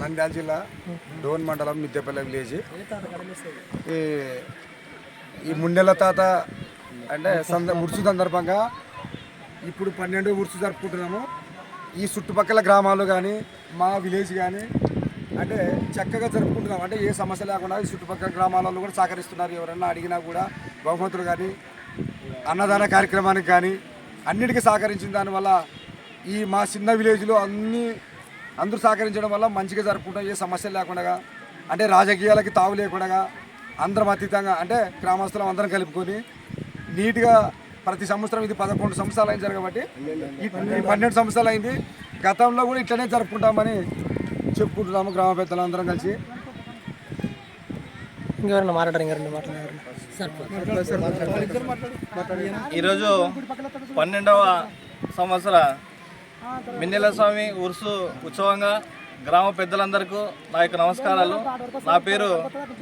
నంద్యాల జిల్లా డోన్ మండలం మిద్దెపల్లి విలేజ్. ఈ ఈ ముండెల తాత అంటే సంద ఉరుసు సందర్భంగా ఇప్పుడు పన్నెండు ఉరుసు జరుపుకుంటున్నాము. ఈ చుట్టుపక్కల గ్రామాలు కానీ మా విలేజ్ కానీ అంటే చక్కగా జరుపుకుంటున్నాం. అంటే ఏ సమస్య లేకుండా ఈ చుట్టుపక్కల గ్రామాలలో కూడా సహకరిస్తున్నారు. ఎవరన్నా అడిగినా కూడా బహుమతులు కానీ అన్నదాన కార్యక్రమానికి కానీ అన్నిటికీ సహకరించిన దానివల్ల ఈ మా చిన్న విలేజ్లో అన్ని అందరూ సహకరించడం వల్ల మంచిగా జరుపుకుంటాం. ఏ సమస్యలు లేకుండా అంటే రాజకీయాలకి తావు లేకుండా అందరం అతీతంగా అంటే గ్రామస్తులం అందరం కలుపుకొని నీట్గా ప్రతి సంవత్సరం ఇది పదకొండు సంవత్సరాలు అయింది జరగబట్టి ఈ ఈ పన్నెండు సంవత్సరాలు అయింది. గతంలో కూడా ఇట్లనే జరుపుకుంటామని చెప్పుకుంటున్నాము గ్రామ కలిసి. ఇంకెవరన్నా మాట్లాడారు ఇంకెవరన్నా మాట్లాడారు. ఈరోజు పన్నెండవ సంవత్సర మిన్నెల స్వామి ఉరుసు ఉత్సవంగా గ్రామ పెద్దలందరికీ నా యొక్క నమస్కారాలు. నా పేరు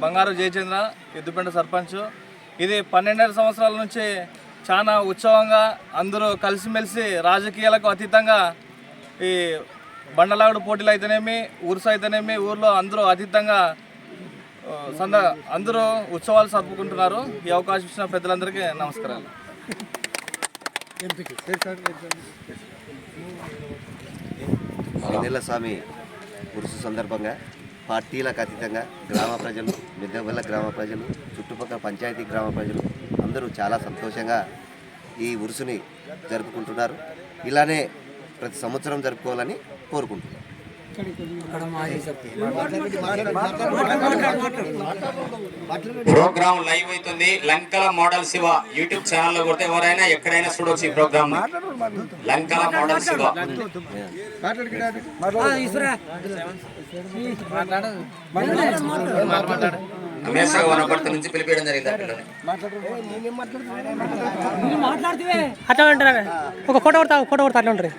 బంగారు జయచంద్ర ఎద్దుపెండ సర్పంచ్. ఇది పన్నెండవ సంవత్సరాల నుంచి చాలా ఉత్సవంగా అందరూ కలిసిమెలిసి రాజకీయాలకు అతీతంగా ఈ బండలాగుడు పోటీలు అయితేనేమి ఉరుసు అయితేనేమి ఊర్లో అందరూ అతీతంగా సంద అందరూ ఉత్సవాలు జరుపుకుంటున్నారు. ఈ అవకాశం ఇచ్చిన పెద్దలందరికీ నమస్కారాలు. వెన్నెల స్వామి ఉరుసు సందర్భంగా పార్టీలకు అతీతంగా గ్రామ ప్రజలు మిద్దెవల్ల గ్రామ ప్రజలు చుట్టుపక్కల పంచాయతీ గ్రామ ప్రజలు అందరూ చాలా సంతోషంగా ఈ ఉరుసుని జరుపుకుంటున్నారు. ఇలానే ప్రతి సంవత్సరం జరుపుకోవాలని కోరుకుంటున్నారు ప్రోగ్రామ్ లైవ్ అవుతుంది. లంకల మోడల్ శివ యూట్యూబ్ ఛానల్లో కొడితే ఎవరైనా ఎక్కడైనా చూడొచ్చు ఈ ప్రోగ్రామ్ లంకల మోడల్ శివ. వనపర్తి నుంచి పిలిపేయడం జరిగింది. అట్లా ఉంటారా ఒక ఫోటో కొడతా ఫోటో కొడతా అట్లా ఉంటారు.